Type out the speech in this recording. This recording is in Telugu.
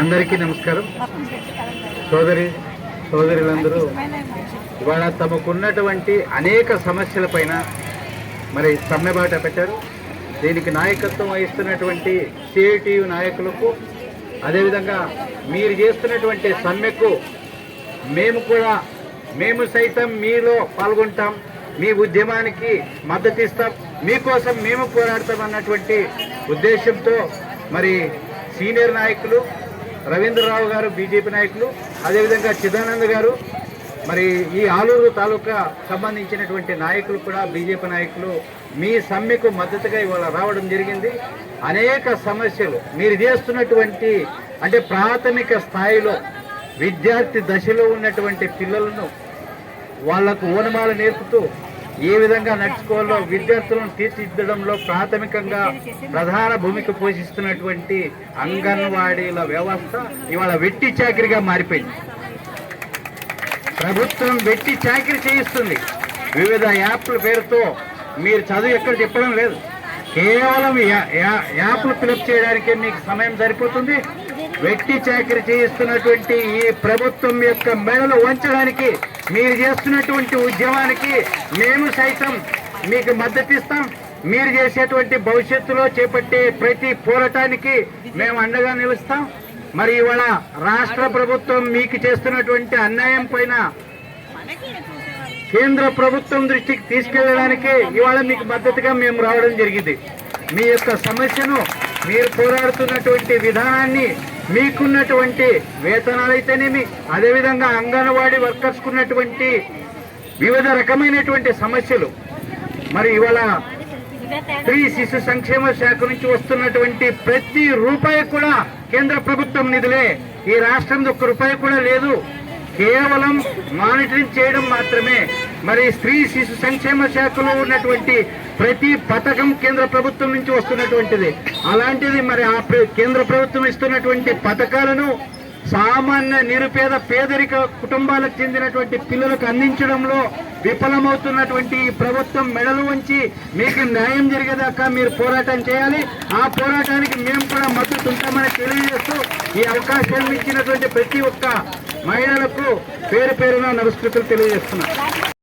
అందరికీ నమస్కారం. సోదరి సోదరులందరూ ఇవాళ తమకున్నటువంటి అనేక సమస్యలపైన మరి సమ్మెబాట పెట్టారు. దీనికి నాయకత్వం వహిస్తున్నటువంటి సిఐటియు నాయకులకు అదేవిధంగా మీరు చేస్తున్నటువంటి సమ్మెకు మేము కూడా మేము సైతం మీలో పాల్గొంటాం మీ ఉద్యమానికి మద్దతు ఇస్తాం మీకోసం మేము పోరాడతాం అన్నటువంటి ఉద్దేశంతో మరి సీనియర్ నాయకులు రవీంద్రరావు గారు బీజేపీ నాయకులు అదేవిధంగా చిదానంద్ గారు మరి ఈ ఆలూరు తాలూకా సంబంధించినటువంటి నాయకులు కూడా బీజేపీ నాయకులు మీ సమ్మెకు మద్దతుగా ఇవాళ రావడం జరిగింది. అనేక సమస్యలు మీరు చేస్తున్నటువంటి అంటే ప్రాథమిక స్థాయిలో విద్యార్థి దశలో ఉన్నటువంటి పిల్లలను వాళ్ళకు ఓనమాలు నేర్పుతూ ఏ విధంగా నడుచుకోవాలో విద్యార్థులను తీర్చిదిద్దడంలో ప్రాథమికంగా ప్రధాన భూమిక పోషిస్తున్నటువంటి అంగన్వాడీల వ్యవస్థ ఇవాళ వెట్టి చాకిరిగా మారిపోయింది. ప్రభుత్వం వెట్టి చాకిరి చేయిస్తుంది. వివిధ యాప్ల పేరుతో మీరు చదువు ఎక్కడ చెప్పడం లేదు. కేవలం యా- యా- యాప్లు ఫిలప్ చేయడానికే మీకు సమయం సరిపోతుంది. వ్యక్తి చాకరి చేయిస్తున్నటువంటి ఈ ప్రభుత్వం యొక్క మెడలు వంచడానికి మీరు చేస్తున్నటువంటి ఉద్యమానికి మేము సైతం మీకు మద్దతిస్తాం. మీరు చేసేటువంటి భవిష్యత్తులో చేపట్టే ప్రతి పోరాటానికి మేము అండగా నిలుస్తాం. మరి ఇవాళ రాష్ట్ర ప్రభుత్వం మీకు చేస్తున్నటువంటి అన్యాయం పైన కేంద్ర ప్రభుత్వం దృష్టికి తీసుకెళ్ళడానికి ఇవాళ మీకు మద్దతుగా మేము రావడం జరిగింది. మీ యొక్క సమస్యను మీరు పోరాడుతున్నటువంటి విధానాన్ని మీకున్నటువంటి వేతనాలు అయితేనేమి అదేవిధంగా అంగన్వాడీ వర్కర్స్ ఉన్నటువంటి వివిధ రకమైనటువంటి సమస్యలు. మరి ఇవాళ స్త్రీ శిశు సంక్షేమ శాఖ నుంచి వస్తున్నటువంటి ప్రతి రూపాయి కూడా కేంద్ర ప్రభుత్వం నిధులే. ఈ రాష్ట్రంలో ఒక్క రూపాయి కూడా లేదు. కేవలం మానిటరింగ్ చేయడం మాత్రమే. మరి స్త్రీ శిశు సంక్షేమ శాఖలో ఉన్నటువంటి ప్రతి పథకం కేంద్ర ప్రభుత్వం నుంచి వస్తున్నటువంటిది. అలాంటిది మరి ఆ ప్ర- కేంద్ర ప్రభుత్వం ఇస్తున్నటువంటి పథకాలను సామాన్య నిరుపేద పేదరిక కుటుంబాలకు చెందినటువంటి పిల్లలకు అందించడంలో విఫలమవుతున్నటువంటి ఈ ప్రభుత్వం మెడలు వంచి మీకు న్యాయం జరిగేదాకా మీరు పోరాటం చేయాలి. ఆ పోరాటానికి మేము కూడా మద్దతు ఉంటామని తెలియజేస్తూ ఈ అవకాశాన్ని ఇచ్చినటువంటి ప్రతి ఒక్క మహిళలకు పేరు పేరున నమస్కృతులు తెలియజేస్తున్నాం.